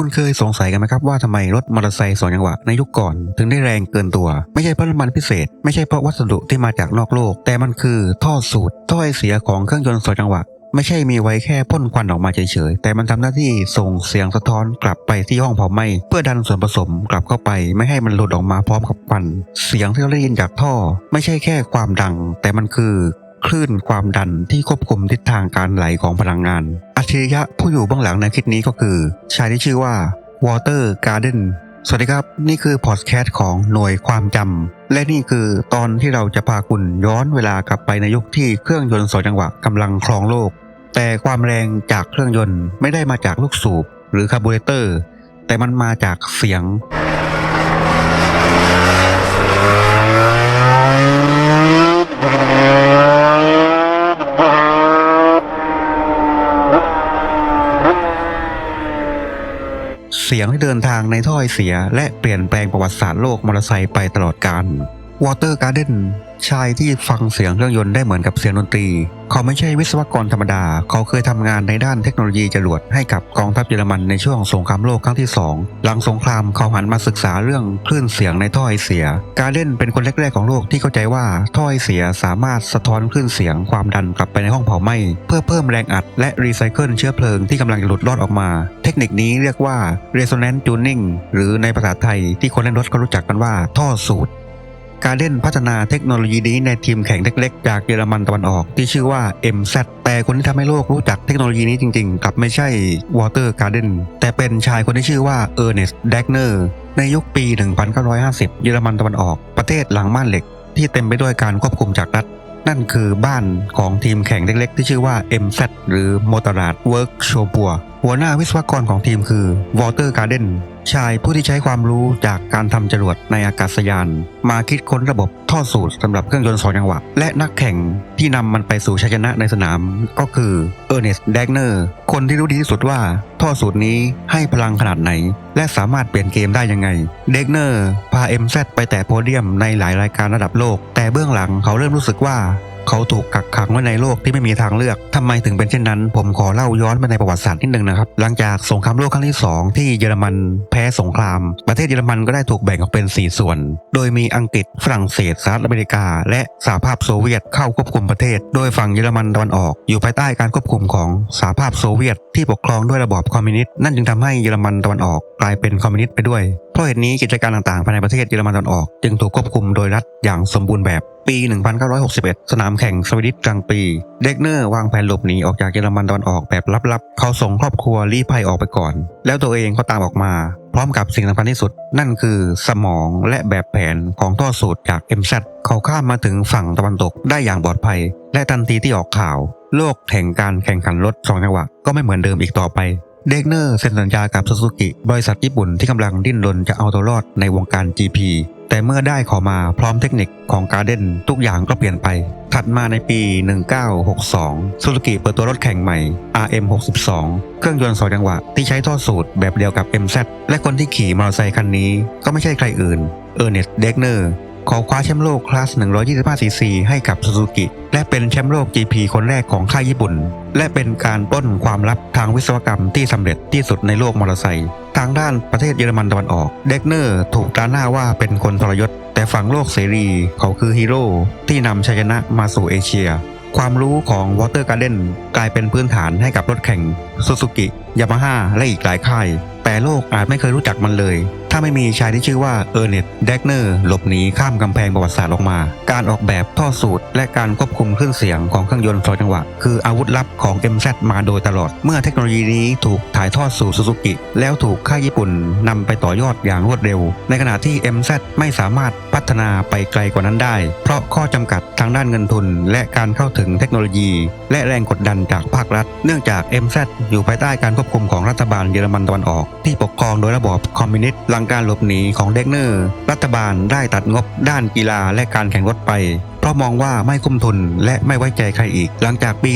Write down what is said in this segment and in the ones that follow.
คุณเคยสงสัยกันไหมครับว่าทำไมรถมอเตอร์ไซค์สองจังหวะในยุคก่อน ถึงได้แรงเกินตัว ไม่ใช่เพราะน้ำมันพิเศษ ไม่ใช่เพราะวัสดุที่มาจากนอกโลก แต่มันคือท่อสูตรท่อไอเสียของเครื่องยนต์สองจังหวะไม่ใช่มีไว้แค่พ่นควันออกมาเฉยๆ แต่มันทำหน้าที่ส่งเสียงสะท้อนกลับไปที่ห้องเผาไหม้เพื่อดันส่วนผสมกลับเข้าไปไม่ให้มันหลุดออกมาพร้อมกับควัน เสียงที่เราได้ยินจากท่อ ไม่ใช่แค่ความดัง แต่มันคือ คลื่นความดันที่ควบคุมทิศทางการไหลของพลังงาน อัจฉริยะผู้อยู่เบื้องหลังในคลิปนี้ก็คือ ชายที่ชื่อว่า Water Garden สวัสดีครับ นี่คือพอดแคสต์ของหน่วยความจำ และนี่คือตอนที่เราจะพาคุณย้อนเวลากลับไปในยุคที่เครื่องยนต์สองจังหวะกำลังครองโลก แต่ความแรงจากเครื่องยนต์ไม่ได้มาจากลูกสูบหรือคาร์บูเรเตอร์ แต่มันมาจากเสียง เสียงที่เดินทางในถ้อยเสีย และเปลี่ยนแปลงประวัติศาสตร์โลกมอเตอร์ไซค์ไปตลอดกาล Water Garden ชายที่ฟังเสียงเครื่องยนต์ได้เหมือนกับเสียงดนตรี เขาไม่ใช่วิศวกรธรรมดา เขาเคยทำงานในด้านเทคโนโลยีจรวดให้กับกองทัพเยอรมันในช่วงสงครามโลกครั้งที่ 2 หลังสงครามเขาหันมาศึกษาเรื่องคลื่นเสียงในท่อไอเสีย การเล่นเป็นคนแรกๆของโลกที่เข้าใจว่าท่อไอเสียสามารถสะท้อนคลื่นเสียงความดันกลับไปในห้องเผาไหม้เพื่อเพิ่มแรงอัดและรีไซเคิลเชื้อเพลิงที่กำลังหลุดรอดออกมา เทคนิคนี้เรียกว่า resonance tuning หรือในภาษาไทยที่คนเล่นรถก็รู้จักกันว่าท่อสูตร การเล่นพัฒนาเทคโนโลยีนี้ในทีมแข่งเล็กๆ จากเยอรมันตะวันออก ที่ชื่อว่า MZ แต่คนที่ทำให้โลกรู้จักเทคโนโลยีนี้จริงๆกลับไม่ใช่ Water Garden แต่เป็นชายคนที่ชื่อว่า Ernest Dagner ในยุคปี 1950 เยอรมันตะวันออก ประเทศหลังม่านเหล็ก ที่เต็มไปด้วยการควบคุมจากรัฐนั่นคือบ้านของทีมแข่งเล็กๆ ที่ชื่อว่า MZ หรือ m o t o r a d Work s h o p u r หัวหน้าวิศวกรของทีมคือ Walter Garden ชายผู้ที่ใช้ความรู้จากการทำจรวดในอากาศยาน มาคิดค้นระบบท่อสูตรสำหรับเครื่องยนต์สองจังหวะ และนักแข่งที่นำมันไปสู่ชัยชนะในสนามก็คือเออร์เนสต์แดกเนอร์คนที่รู้ดีที่สุดว่าท่อสูตรนี้ให้พลังขนาดไหน และสามารถเปลี่ยนเกมได้ยังไง เดกเนอร์พา MZ ไปแต่โพเดียมในหลายรายการระดับโลก แต่เบื้องหลังเขาเริ่มรู้สึกว่า เขาถูกกักขังไว้ในโลกที่ไม่มีทางเลือกทำไมถึงเป็นเช่นนั้น ผมขอเล่าย้อนไปในประวัติศาสตร์นิดนึงนะครับ หลังจากสงครามโลกครั้งที่ 2 ที่เยอรมันแพ้สงคราม ประเทศเยอรมันก็ได้ถูกแบ่งออกเป็น 4 ส่วน โดยมีอังกฤษฝรั่งเศสสหรัฐอเมริกา และสหภาพโซเวียตเข้าควบคุมประเทศ โดยฝั่งเยอรมันตะวันออก อยู่ภายใต้การควบคุมของสหภาพโซเวียต ที่ปกครองด้วยระบอบคอมมิวนิสต์นั่นจึงทำให้เยอรมันตะวันออกกลายเป็นคอมมิวนิสต์ไปด้วย ราะเหตุนี้กิจการต่างๆ ภายในประเทศเยอรมันตะวันออก จึงถูกควบคุมโดยรัฐอย่างสมบูรณ์แบบ ปี 1961 สนามแข่งสวีดิชกลางปี เด็กเนอร์วางแผนหลบหนีออกจากเยอรมันตะวันออกแบบลับๆ เขาส่งครอบครัวลี้ภัยออกไปก่อน แล้วตัวเองก็ตามออกมา พร้อมกับสิ่งสำคัญที่สุด นั่นคือสมองและแบบแผนของท่อสูตรจาก MZ เขาข้ามมาถึงฝั่งตะวันตกได้อย่างปลอดภัย และทันทีที่ออกข่าว โลกแห่งการแข่งขันรถสองจังหวะก็ไม่เหมือนเดิมอีกต่อไป เดกเนอร์เซ็นสัญญากับซูซูกิ บริษัทญี่ปุ่นที่กำลังดิ้นรนจะเอาตัวรอดในวงการ GP แต่เมื่อได้ขอมาพร้อมเทคนิคของการเดนทุกอย่างก็เปลี่ยนไป ถัดมาในปี 1962 ซูซูกิเปิดตัวรถแข่งใหม่ RM62 เครื่องยนต์สองจังหวะที่ใช้ท่อสูตรแบบเดียวกับ MZ และคนที่ขี่มอเตอร์ไซค์คันนี้ก็ไม่ใช่ใครอื่น เออร์เนสต์เดกเนอร์ ขอคว้าแชมป์โลกคลาส 125cc ให้กับซูซูกิ และเป็นแชมป์โลก GP คนแรกของค่ายญี่ปุ่น และเป็นการปล้นความลับทางวิศวกรรมที่สำเร็จที่สุดในโลกมอเตอร์ไซค์ทางด้านประเทศเยอรมันตะวันออก เด็กเนอร์ถูกตราหน้าว่าเป็นคนทรยศ แต่ฝั่งโลกเสรีเขาคือฮีโร่ที่นำชัยชนะมาสู่เอเชีย ความรู้ของ Water Garden กลายเป็นพื้นฐานให้กับรถแข่งซูซูกิยามาฮ่าและอีกหลายค่าย แต่โลกอาจไม่เคยรู้จักมันเลยถ้าไม่มีชายที่ชื่อว่าเออร์เนตเดกเนอร์หลบหนีข้ามกำแพงประวัติศาสตร์ออกมา การออกแบบท่อสูตร และการควบคุมเครื่องเสียงของเครื่องยนต์สองจังหวะ คืออาวุธลับของ MZ มาโดยตลอด เมื่อเทคโนโลยีนี้ถูกถ่ายทอดสู่ซูซูกิแล้วถูกค่ายญี่ปุ่นนำไปต่อยอดอย่างรวดเร็ว ในขณะที่ MZ ไม่สามารถพัฒนาไปไกลกว่านั้นได้ เพราะข้อจำกัดทางด้านเงินทุน และการเข้าถึงเทคโนโลยี และแรงกดดันจากภาครัฐ เนื่องจาก MZ อยู่ภายใต้การควบคุมของรัฐบาลเยอรมันตะวันออก ที่ปกครองโดยระบอบคอมมิวนิสต์หลังการหลบหนีของเด็กเนอร์ รัฐบาลได้ตัดงบด้านกีฬาและการแข่งรถไป เพราะมองว่าไม่คุ้มทุนและไม่ไว้ใจใครอีก หลังจากปี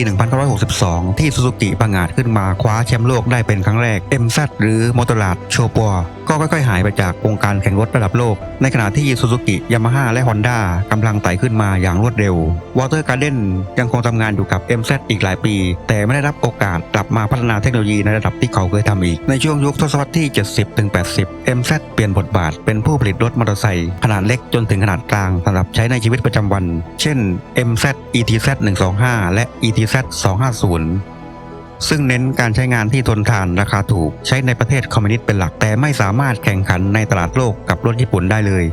1962 ที่ซูซูกิประงาดขึ้นมาคว้าแชมป์โลกได้เป็นครั้งแรก MZ หรือมอเตอร์ลาดโชปัวก็ค่อยๆ หายไปจากวงการแข่งรถระดับโลก ในขณะที่ซูซูกิยามาฮ่าและฮอนด้ากำลังไต่ขึ้นมาอย่างรวดเร็ววอเตอร์การ์เดนยังคงทำงานอยู่กับ MZ อีกหลายปี แต่ไม่ได้รับโอกาสกลับมาพัฒนาเทคโนโลยีในระดับที่เขาเคยทำอีก ในช่วงยุคทศวรรษที่ 70-80 MZ เปลี่ยนบทบาทเป็นผู้ผลิตรถมอเตอร์ไซค์ขนาดเล็กจนถึงขนาดกลางสำหรับใช้ในชีวิตประจำวันเช่น MZ ETZ 125 และ ETZ 250 ซึ่งเน้นการใช้งานที่ทนทานราคาถูกใช้ในประเทศคอมมิวนิสต์เป็นหลักแต่ไม่สามารถแข่งขันในตลาดโลกกับรถญี่ปุ่นได้เลย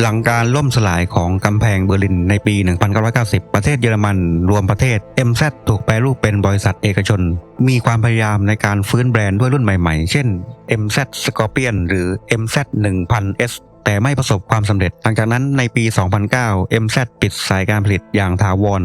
หลังการล่มสลายของกำแพงเบอร์ลินในปี 1990 ประเทศเยอรมัน รวมประเทศ MZ ถูกแปรรูปเป็นบริษัทเอกชน มีความพยายามในการฟื้นแบรนด์ด้วยรุ่นใหม่ๆ เช่น MZ Scorpion หรือ MZ 1000S แต่ไม่ประสบความสำเร็จ หลังจากนั้นในปี 2009 MZ ปิดสายการผลิตอย่างถาวร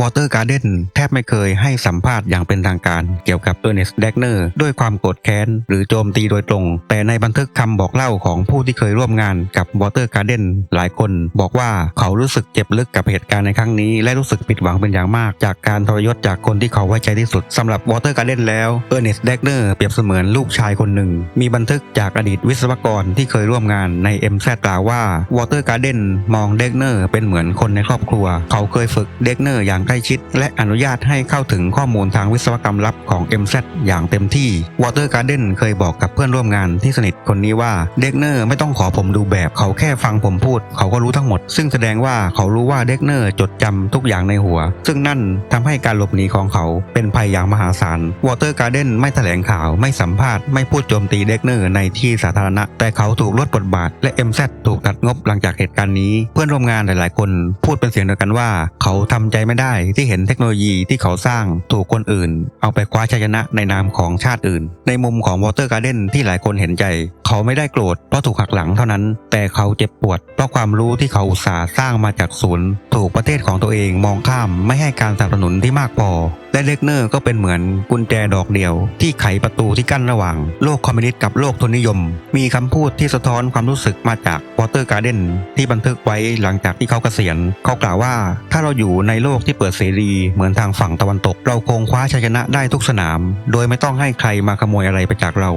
วอเตอร์การ์เดนแทบไม่เคยให้สัมภาษณ์อย่างเป็นทางการเกี่ยวกับเออร์เนสต์แดกเนอร์ด้วยความโกรธแค้น หรือโจมตีโดยตรง แต่ในบันทึกคำบอกเล่าของผู้ที่เคยร่วมงานกับวอเตอร์การ์เดนหลายคนบอกว่าเขารู้สึกเจ็บลึกกับเหตุการณ์ในครั้งนี้ และรู้สึกผิดหวังเป็นอย่างมาก จากการทรยศจากคนที่เขาไว้ใจที่สุดสำหรับวอเตอร์การ์เดนแล้วเออร์เนสต์แดกเนอร์เปรียบเสมือนลูกชายคนหนึ่ง มีบันทึกจากอดีตวิศวกรที่เคยร่วมงานใน MZ กล่าวว่าวอเตอร์การ์เดนมองเดกเนอร์เป็นเหมือนคนในครอบครัว เขาเคยฝึกเดกเนอร์อย่างใกล้ชิด และอนุญาตให้เข้าถึงข้อมูลทางวิศวกรรมลับของ MZ อย่างเต็มที่ Water Garden เดนเคยบอกกับเพื่อนร่วมงานที่สนิทคนนี้ว่าเด็กเนอร์ไม่ต้องขอผมดูแบบ เขาแค่ฟังผมพูด เขาก็รู้ทั้งหมด ซึ่งแสดงว่าเขารู้ว่าเด็กเนอร์จดจำทุกอย่างในหัว ซึ่งนั่นทำให้การหลบหนีของเขาเป็นภัยอย่างมหาศาล Water Garden ไม่แถลงข่าวไม่สัมภาษณ์ไม่พูดโจมตีเด็กเนอร์ในที่สาธารณะ แต่เขาถูกลดบทบาทและ MZ ถูกตัดงบหลังจากเหตุการณ์นี้ เพื่อนร่วมงานหลาย ๆ คน พูดเป็นเสียงเดียวกันว่า เขาทำใจไม่ได้ที่เห็นเทคโนโลยีที่เขาสร้างถูกคนอื่น เอาไปคว้าชัยชนะในนามของชาติอื่น ในมุมของ Water Garden ที่หลายคนเห็นใจ เขาไม่ได้โกรธเพราะถูกหักหลังเท่านั้น แต่เขาเจ็บปวด เพราะความรู้ที่เขาอุตสาห์สร้างมาจากศูนย์ ถูกประเทศของตัวเองมองข้ามไม่ให้การสนับสนุนที่มากพอ และเลกเนอร์ก็เป็นเหมือนกุญแจดอกเดียว ที่ไขประตูที่กั้นระหว่าง โลกคอมมิวนิสต์กับโลกทุนนิยม มีคำพูดที่สะท้อนความรู้สึกมาจากวอเตอร์การ์เดนที่บันทึกไว้หลังจากที่เขาเกษียณ เขากล่าวว่า ถ้าเราอยู่ในโลกที่เปิดเสรี เหมือนทางฝั่งตะวันตก เราคงคว้าชัยชนะได้ทุกสนาม โดยไม่ต้องให้ใครมาขโมยอะไรไปจากเรา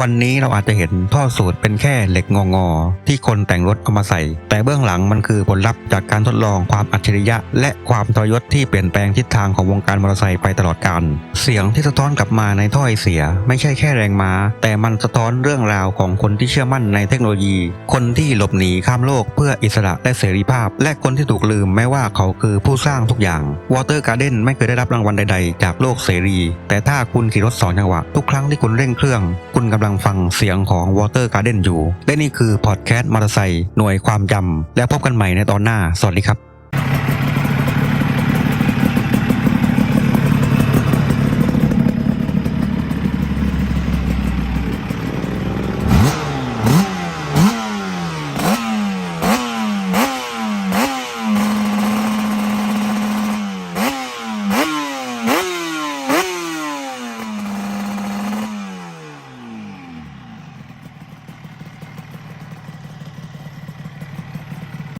วันนี้เราอาจจะเห็นท่อสูตรเป็นแค่เหล็กงองอๆที่คนแต่งรถเอามาใส่ แต่เบื้องหลังมันคือผลลัพธ์จากการทดลองความอัจฉริยะ และความทรยศที่เปลี่ยนแปลงทิศทางของวงการมอเตอร์ไซค์ไปตลอดกาลเสียงที่สะท้อนกลับมาในถ้อยเสีย ไม่ใช่แค่แรงม้า แต่มันสะท้อนเรื่องราวของคนที่เชื่อมั่นในเทคโนโลยี คนที่หลบหนีข้ามโลกเพื่ออิสระและเสรีภาพ และคนที่ถูกลืมแม้ว่าเขาคือผู้สร้างทุกอย่าง Water Garden ไม่เคยได้รับรางวัลใดๆ จากโลกเสรี แต่ถ้าคุณขี่รถสองจังหวะทุกครั้งที่คุณเร่งเครื่อง คุณกำำลังฟังเสียงของ Water Garden อยู่ และนี่คือพอดแคสต์มอเตอร์ไซค์หน่วยความจำและพบกันใหม่ในตอนหน้า สวัสดีครับ